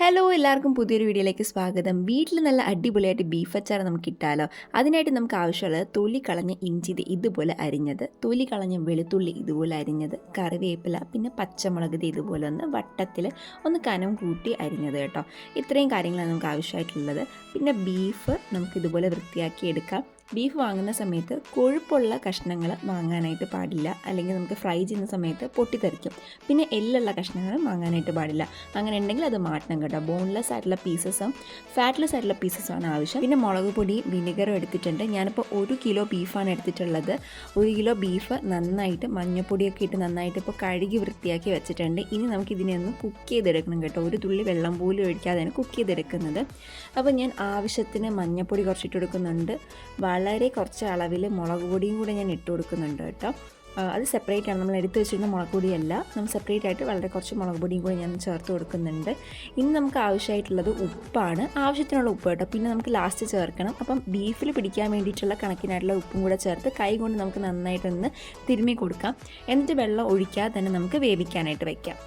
Hello എല്ലാവർക്കും പുതിയൊരു വീഡിയോയിലേക്ക് സ്വാഗതം. വീട്ടിൽ നല്ല അടിപൊളിയായിട്ട് ബീഫ് അച്ചാർ നമുക്ക് ഇട്ടാലോ അതിനായിട്ട് നമുക്ക് ആവശ്യമുള്ളത് തൊലി കളഞ്ഞ ഇഞ്ചി ഇതുപോലെ അരിഞ്ഞത് തൊലി കളഞ്ഞ വെളുത്തുള്ളി ഇതുപോലെ അരിഞ്ഞത് കറിവേപ്പില പിന്നെ പച്ചമുളക് ഇതുപോലെ ഒന്ന് വട്ടത്തിൽ ഒന്ന് കനം കൂട്ടി അരിഞ്ഞത് കേട്ടോ. ഇത്രയും കാര്യങ്ങളാണ് നമുക്ക് ആവശ്യമായിട്ടുള്ളത്. പിന്നെ ബീഫ് നമുക്ക് ഇതുപോലെ വൃത്തിയാക്കി എടുക്കാം. ബീഫ് വാങ്ങുന്ന സമയത്ത് കൊഴുപ്പുള്ള കഷ്ണങ്ങൾ വാങ്ങാനായിട്ട് പാടില്ല. അല്ലെങ്കിൽ നമുക്ക് ഫ്രൈ ചെയ്യുന്ന സമയത്ത് പൊട്ടിത്തെറിക്കും. പിന്നെ എല്ലുള്ള കഷ്ണങ്ങൾ വാങ്ങാനായിട്ട് പാടില്ല. അങ്ങനെ ഉണ്ടെങ്കിൽ അത് മാറ്റണം കേട്ടോ. ബോൺലെസ് ആയിട്ടുള്ള പീസസും ഫാറ്റ്ലെസ് ആയിട്ടുള്ള പീസസുമാണ് ആവശ്യം. പിന്നെ മുളക് പൊടി വിനെഗറും എടുത്തിട്ടുണ്ട്. ഞാനിപ്പോൾ ഒരു കിലോ ബീഫാണ് എടുത്തിട്ടുള്ളത്. ഒരു കിലോ ബീഫ് നന്നായിട്ട് മഞ്ഞൾപ്പൊടിയൊക്കെ ഇട്ട് നന്നായിട്ട് ഇപ്പോൾ കഴുകി വൃത്തിയാക്കി വെച്ചിട്ടുണ്ട്. ഇനി നമുക്ക് ഇതിനെ ഒന്ന് കുക്ക് ചെയ്തെടുക്കണം കേട്ടോ. ഒരു തുള്ളി വെള്ളം പോലും ഒഴിക്കാതെയാണ് കുക്ക് ചെയ്തെടുക്കുന്നത്. അപ്പോൾ ഞാൻ ആവശ്യത്തിന് മഞ്ഞൾപ്പൊടി കുറച്ചിട്ട് കൊടുക്കുന്നുണ്ട്. വളരെ കുറച്ച് അളവിൽ മുളക് പൊടിയും കൂടെ ഞാൻ ഇട്ട് കൊടുക്കുന്നുണ്ട് കേട്ടോ. അത് സെപ്പറേറ്റ് ആണ്. നമ്മൾ എടുത്ത് വെച്ചിരുന്ന മുളക് പൊടിയല്ല. നമ്മൾ സെപ്പറേറ്റ് ആയിട്ട് വളരെ കുറച്ച് മുളക് പൊടിയും കൂടി ഞാൻ ചേർത്ത് കൊടുക്കുന്നുണ്ട്. ഇനി നമുക്ക് ആവശ്യമായിട്ടുള്ളത് ഉപ്പാണ്. ആവശ്യത്തിനുള്ള ഉപ്പ് കേട്ടോ. പിന്നെ നമുക്ക് ലാസ്റ്റ് ചേർക്കണം. അപ്പം ബീഫിൽ പിടിക്കാൻ വേണ്ടിയിട്ടുള്ള കണക്കിനായിട്ടുള്ള ഉപ്പും കൂടെ ചേർത്ത് കൈ കൊണ്ട് നമുക്ക് നന്നായിട്ടൊന്ന് തിരുമ്മി കൊടുക്കാം. എന്നിട്ട് വെള്ളം ഒഴിക്കാതെ തന്നെ നമുക്ക് വേവിക്കാനായിട്ട് വയ്ക്കാം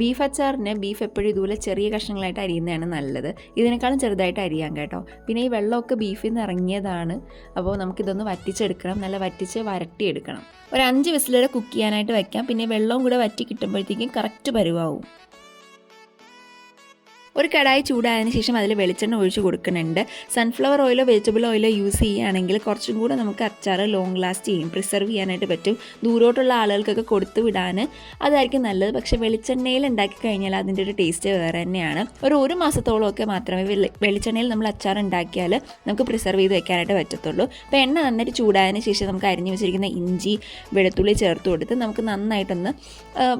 ബീഫ് അച്ചാറിന് ബീഫ് എപ്പോഴും ഇതുപോലെ ചെറിയ കഷ്ണങ്ങളായിട്ട് അരിയുന്നതാണ് നല്ലത്. ഇതിനേക്കാളും ചെറുതായിട്ട് അരിയാൻ കേട്ടോ. പിന്നെ ഈ വെള്ളമൊക്കെ ബീഫിൽ നിന്ന് ഇറങ്ങിയതാണ്. അപ്പോൾ നമുക്കിതൊന്ന് വറ്റിച്ചെടുക്കണം. നല്ല വറ്റിച്ച് വരട്ടിയെടുക്കണം. ഒരു അഞ്ച് വിസിൽ കുക്ക് ചെയ്യാനായിട്ട് വെക്കാം പിന്നെ വെള്ളവും കൂടെ വറ്റി കിട്ടുമ്പോഴത്തേക്കും കറക്റ്റ് പരുവാവും. ഒരു കടായി ചൂടായതിന് ശേഷം അതിൽ വെളിച്ചെണ്ണ ഒഴിച്ച് കൊടുക്കുന്നുണ്ട്. സൺഫ്ലവർ ഓയിലോ വെജിറ്റബിൾ ഓയിലോ യൂസ് ചെയ്യുകയാണെങ്കിൽ കുറച്ചും കൂടെ നമുക്ക് അച്ചാർ ലോങ് ലാസ്റ്റ് ചെയ്യും. പ്രിസർവ് ചെയ്യാനായിട്ട് പറ്റും. ദൂരോട്ടുള്ള ആളുകൾക്കൊക്കെ കൊടുത്തു വിടാൻ അതായിരിക്കും നല്ലത്. പക്ഷേ വെളിച്ചെണ്ണയിൽ ഉണ്ടാക്കി കഴിഞ്ഞാൽ അതിന്റെ ഒരു ടേസ്റ്റ് വേറെ തന്നെയാണ്. ഒരു ഒരു മാസത്തോളമൊക്കെ മാത്രമേ വെളിച്ചെണ്ണയിൽ നമ്മൾ അച്ചാർ ഉണ്ടാക്കിയാൽ നമുക്ക് പ്രിസർവ് ചെയ്ത് വെക്കാനായിട്ട് പറ്റത്തുള്ളൂ. അപ്പോൾ എണ്ണ നന്നായിട്ട് ചൂടായതിന് ശേഷം നമുക്ക് അരിഞ്ഞു വെച്ചിരിക്കുന്ന ഇഞ്ചി വെളുത്തുള്ളി ചേർത്ത് കൊടുത്ത് നമുക്ക് നന്നായിട്ടൊന്ന്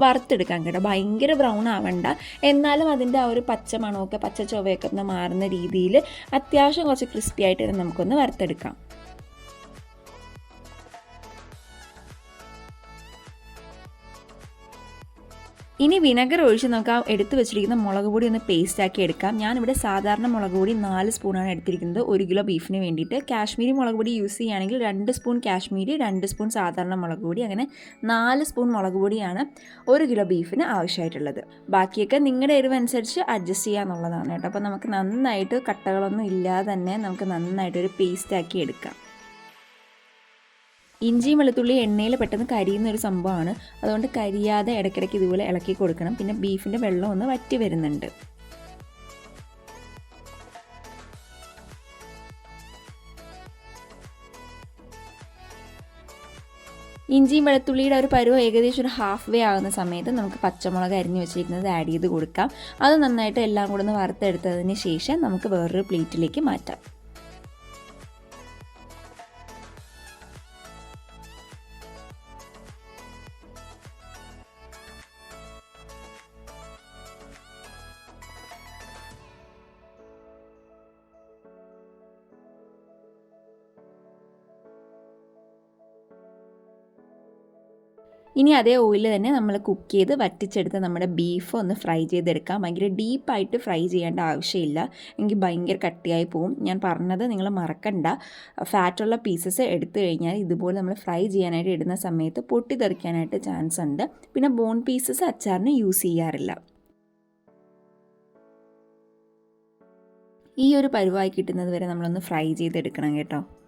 വറുത്തെടുക്കാൻ വറുത്തെടുക്കാം കേട്ടോ. ഭയങ്കര ബ്രൗൺ ആവണ്ട. എന്നാലും അതിന്റെ ആ ഒരു പച്ച മണമൊക്കെ പച്ച ചൊവയൊക്കെ ഒന്ന് മാറുന്ന രീതിയിൽ അത്യാവശ്യം കുറച്ച് ക്രിസ്പി ആയിട്ട് നമുക്കൊന്ന് വറുത്തെടുക്കാം. ഇനി വിനെഗർ ഒഴിച്ച് നമുക്ക് ആ എടുത്തു വെച്ചിരിക്കുന്ന മുളക് പൊടി ഒന്ന് പേസ്റ്റ് ആക്കി എടുക്കാം. ഞാനിവിടെ സാധാരണ മുളക് പൊടി നാല് സ്പൂണാണ് എടുത്തിരിക്കുന്നത്. ഒരു കിലോ ബീഫിന് വേണ്ടിയിട്ട്. കാശ്മീരി മുളക് പൊടി യൂസ് ചെയ്യുകയാണെങ്കിൽ രണ്ട് സ്പൂൺ കാശ്മീരി രണ്ട് സ്പൂൺ സാധാരണ മുളക് പൊടി അങ്ങനെ നാല് സ്പൂൺ മുളക് പൊടിയാണ് ഒരു കിലോ ബീഫിന് ആവശ്യമായിട്ടുള്ളത്. ബാക്കിയൊക്കെ നിങ്ങളുടെ എരിവ് അനുസരിച്ച് അഡ്ജസ്റ്റ് ചെയ്യാന്നുള്ളതാണ് കേട്ടോ. അപ്പോൾ നമുക്ക് നന്നായിട്ട് കട്ടകളൊന്നും ഇല്ലാതെ തന്നെ നമുക്ക് നന്നായിട്ടൊരു പേസ്റ്റ് ആക്കി എടുക്കാം. ഇഞ്ചിയും വെളുത്തുള്ളി എണ്ണയിൽ പെട്ടെന്ന് കരിയുന്ന ഒരു സംഭവമാണ്. അതുകൊണ്ട് കരിയാതെ ഇടയ്ക്കിടയ്ക്ക് ഇതുപോലെ ഇളക്കി കൊടുക്കണം. പിന്നെ ബീഫിന്റെ വെള്ളം ഒന്ന് വറ്റി വരുന്നുണ്ട്. ഇഞ്ചിയും വെളുത്തുള്ളിയുടെ ഒരു പരുവം ഏകദേശം ഒരു ഹാഫ് വേ ആകുന്ന സമയത്ത് നമുക്ക് പച്ചമുളക് അരിഞ്ഞ് വെച്ചിരിക്കുന്നത് ആഡ് ചെയ്ത് കൊടുക്കാം. അത് നന്നായിട്ട് എല്ലാം കൂടെ ഒന്ന് വറുത്തെടുത്തതിന് ശേഷം നമുക്ക് വേറൊരു പ്ലേറ്റിലേക്ക് മാറ്റാം. ഇനി അതേ ഓയിൽ തന്നെ നമ്മൾ കുക്ക് ചെയ്ത് വറ്റിച്ചെടുത്ത് നമ്മുടെ ബീഫ് ഒന്ന് ഫ്രൈ ചെയ്തെടുക്കാം. ഭയങ്കര ഡീപ്പായിട്ട് ഫ്രൈ ചെയ്യേണ്ട ആവശ്യമില്ല. എങ്കിൽ ഭയങ്കര കട്ടിയായി പോവും. ഞാൻ പറഞ്ഞത് നിങ്ങൾ മറക്കണ്ട. ഫാറ്റുള്ള പീസസ് എടുത്തു കഴിഞ്ഞാൽ ഇതുപോലെ നമ്മൾ ഫ്രൈ ചെയ്യാനായിട്ട് ഇടുന്ന സമയത്ത് പൊട്ടിത്തെറിക്കാനായിട്ട് ചാൻസ് ഉണ്ട്. പിന്നെ ബോൺ പീസസ് അച്ചാറിന് യൂസ് ചെയ്യാറില്ല. ഈ ഒരു പരുവായി കിട്ടുന്നത് വരെ നമ്മളൊന്ന് ഫ്രൈ ചെയ്തെടുക്കണം കേട്ടോ.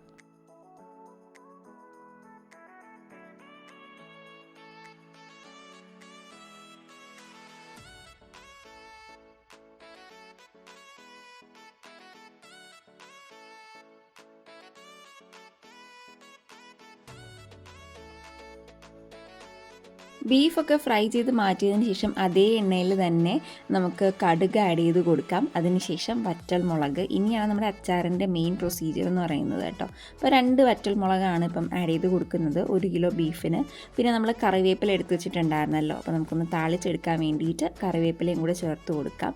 ബീഫൊക്കെ ഫ്രൈ ചെയ്ത് മാറ്റിയതിന് ശേഷം അതേ എണ്ണയിൽ തന്നെ നമുക്ക് കടുക് ആഡ് ചെയ്ത് കൊടുക്കാം. അതിനുശേഷം വറ്റൽ മുളക് ഇനിയാണ് നമ്മുടെ അച്ചാറിന്റെ മെയിൻ പ്രൊസീജിയർ എന്ന് പറയുന്നത് കേട്ടോ. അപ്പോൾ രണ്ട് വറ്റൽ മുളകാണ് ഇപ്പം ആഡ് ചെയ്ത് കൊടുക്കുന്നത്. ഒരു കിലോ ബീഫിന്. പിന്നെ നമ്മൾ കറിവേപ്പില എടുത്ത് വെച്ചിട്ടുണ്ടായിരുന്നല്ലോ. അപ്പോൾ നമുക്കൊന്ന് താളിച്ചെടുക്കാൻ വേണ്ടിയിട്ട് കറിവേപ്പിലയും കൂടെ ചേർത്ത് കൊടുക്കാം.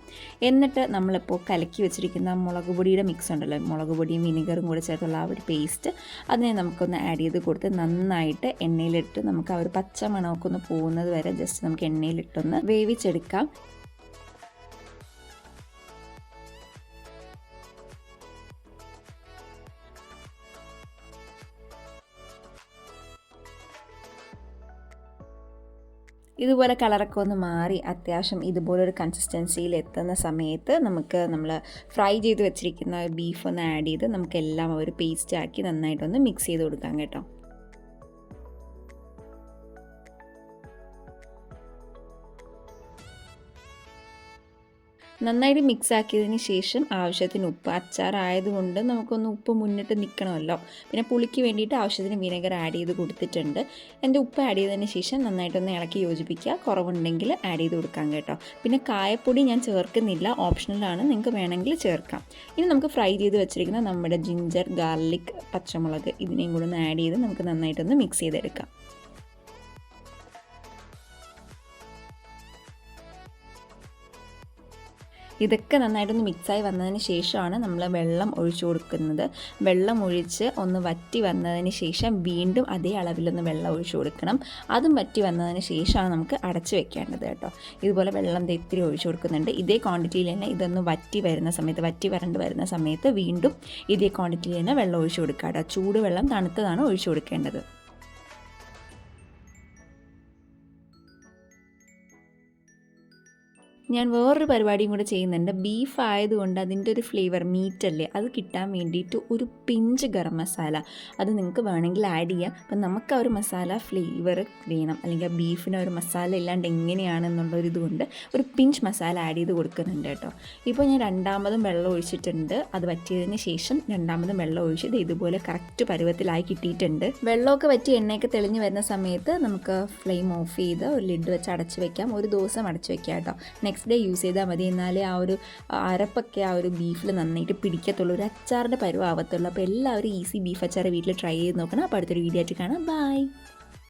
എന്നിട്ട് നമ്മളിപ്പോൾ കലക്കി വെച്ചിരിക്കുന്ന മുളക് പൊടിയുടെ മിക്സ് ഉണ്ടല്ലോ. മുളക് പൊടിയും വിനിഗറും കൂടെ ചേർത്തുള്ള ആ ഒരു പേസ്റ്റ് അതിനെ നമുക്കൊന്ന് ആഡ് ചെയ്ത് കൊടുത്ത് നന്നായിട്ട് എണ്ണയിലിട്ട് നമുക്ക് ആ ഒരു പച്ച മണമൊക്കെ ഒന്ന് പോകുന്നത് വരെ ജസ്റ്റ് നമുക്ക് എണ്ണയിലിട്ടൊന്ന് വേവിച്ചെടുക്കാം. ഇതുപോലെ കളറൊക്കെ ഒന്ന് മാറി അത്യാവശ്യം ഇതുപോലൊരു കൺസിസ്റ്റൻസിയിൽ എത്തുന്ന സമയത്ത് നമുക്ക് നമ്മൾ ഫ്രൈ ചെയ്ത് വെച്ചിരിക്കുന്ന ബീഫ് ഒന്ന് ആഡ് ചെയ്ത് നമുക്കെല്ലാം ഒരു പേസ്റ്റ് ആക്കി നന്നായിട്ടൊന്ന് മിക്സ് ചെയ്ത് കൊടുക്കാം കേട്ടോ. നന്നായിട്ട് മിക്സ് ആക്കിയതിന് ശേഷം ആവശ്യത്തിന് ഉപ്പ്. അച്ചാറായതുകൊണ്ട് നമുക്കൊന്ന് ഉപ്പ് മുന്നിട്ട് നിൽക്കണമല്ലോ പിന്നെ പുളിക്ക് വേണ്ടിയിട്ട് ആവശ്യത്തിന് വിനെഗർ ആഡ് ചെയ്ത് കൊടുത്തിട്ടുണ്ട്. എന്റെ ഉപ്പ് ആഡ് ചെയ്തതിന് ശേഷം നന്നായിട്ടൊന്ന് ഇളക്കി യോജിപ്പിക്കുക. കുറവുണ്ടെങ്കിൽ ആഡ് ചെയ്ത് കൊടുക്കാം കേട്ടോ. പിന്നെ കായപ്പൊടി ഞാൻ ചേർക്കുന്നില്ല. ഓപ്ഷണലാണ് നിങ്ങൾക്ക് വേണമെങ്കിൽ ചേർക്കാം. ഇനി നമുക്ക് ഫ്രൈ ചെയ്ത് വെച്ചിരിക്കുന്ന നമ്മുടെ ജിഞ്ചർ ഗാർലിക് പച്ചമുളക് ഇതിനെയും കൂടെ ഒന്ന് ആഡ് ചെയ്ത് നമുക്ക് നന്നായിട്ടൊന്ന് മിക്സ് ചെയ്തെടുക്കാം. ഇതൊക്കെ നന്നായിട്ടൊന്ന് മിക്സായി വന്നതിന് ശേഷമാണ് നമ്മൾ വെള്ളം ഒഴിച്ചു കൊടുക്കുന്നത്. വെള്ളം ഒഴിച്ച് ഒന്ന് വറ്റി വന്നതിന് ശേഷം വീണ്ടും അതേ അളവിലൊന്ന് വെള്ളം ഒഴിച്ചു കൊടുക്കണം. അതും വറ്റി വന്നതിന് ശേഷമാണ് നമുക്ക് അടച്ചു വെക്കേണ്ടത് കേട്ടോ. ഇതുപോലെ വെള്ളം ഇത്തിരി ഒഴിച്ചു കൊടുക്കുന്നുണ്ട്. ഇതേ ക്വാണ്ടിറ്റിയിൽ തന്നെ ഇതൊന്ന് വറ്റി വരുന്ന സമയത്ത് വറ്റി വരണ്ട് വരുന്ന സമയത്ത് വീണ്ടും ഇതേ ക്വാണ്ടിറ്റിയിൽ തന്നെ വെള്ളം ഒഴിച്ചു കൊടുക്കുക കേട്ടോ. ചൂടുവെള്ളം തണുത്തതാണ് ഒഴിച്ചു കൊടുക്കേണ്ടത്. ഞാൻ വേറൊരു പരിപാടിയും കൂടെ ചെയ്യുന്നുണ്ട്. ബീഫ് ആയതുകൊണ്ട് അതിന്റെ ഒരു ഫ്ലേവർ മീറ്റ് അല്ലേ? അത് കിട്ടാൻ വേണ്ടിയിട്ട് ഒരു പിഞ്ച് ഗരം മസാല. അത് നിങ്ങൾക്ക് വേണമെങ്കിൽ ആഡ് ചെയ്യാം. അപ്പം നമുക്ക് ആ ഒരു മസാല ഫ്ലേവർ വേണം. അല്ലെങ്കിൽ ആ ബീഫിന് ഒരു മസാല ഇല്ലാണ്ട് എങ്ങനെയാണെന്നുള്ളൊരു ഇതുകൊണ്ട് ഒരു പിഞ്ച് മസാല ആഡ് ചെയ്ത് കൊടുക്കുന്നുണ്ട് കേട്ടോ. ഇപ്പോൾ ഞാൻ രണ്ടാമതും വെള്ളം ഒഴിച്ചിട്ടുണ്ട്. അത് വറ്റിയതിന് ശേഷം രണ്ടാമതും വെള്ളം ഒഴിച്ചത് ഇതുപോലെ കറക്റ്റ് പരുവത്തിലായി കിട്ടിയിട്ടുണ്ട്. വെള്ളമൊക്കെ വറ്റി എണ്ണയൊക്കെ തെളിഞ്ഞ് വരുന്ന സമയത്ത് നമുക്ക് ഫ്ലെയിം ഓഫ് ചെയ്ത് ഒരു ലിഡ് വെച്ച് അടച്ച് വെക്കാം. ഒരു ദിവസം അടച്ച് വെക്കാം കേട്ടോ. നെക്സ്റ്റ് ഡേ യൂസ് ചെയ്താൽ മതി. എന്നാലേ ആ ഒരു അരപ്പൊക്കെ ആ ഒരു ബീഫിൽ നന്നായിട്ട് പിടിക്കത്തുള്ളൂ. ഒരു അച്ചാറിന്റെ പരുവാകത്തുള്ളൂ അപ്പോൾ എല്ലാവരും ഈസി ബീഫ് അച്ചാർ വീട്ടിൽ ട്രൈ ചെയ്ത് നോക്കണം. അപ്പോൾ അടുത്തൊരു വീഡിയോ ആയിട്ട് കാണാം. ബൈ